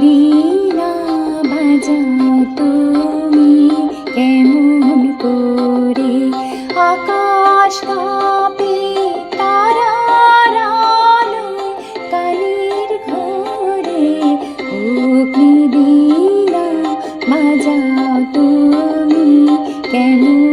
বীণা বাজাও তুমি, কেমন করে আকাশ কাপে তারারালো কালির ঘরে অগ্নি বীণা বাজাও তুমি, কেমন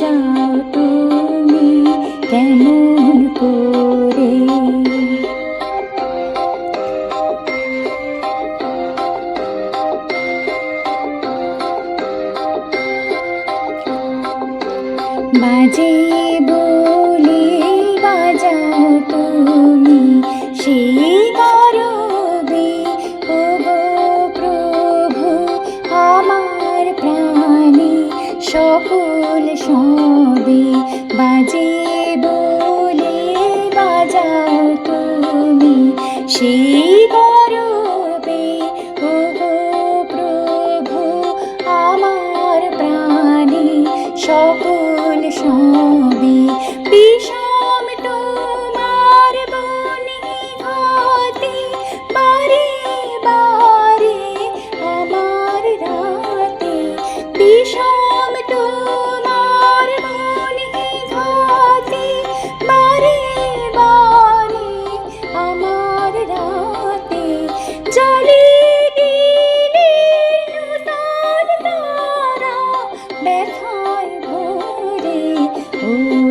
বাজাও তুমি কেমন করে? বাজে বলে বাজাও তুমি সেই ও প্রভু আমার প্রাণে সকল সবে বাজে বলে, বাজাও তুমি সেই গরবে। ও প্রভু, আমার প্রাণে সকল সবে বিষম তোমার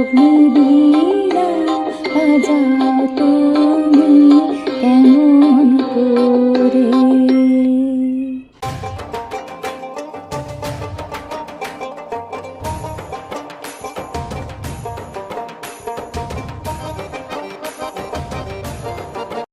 অগ্নিবীরা আজাতো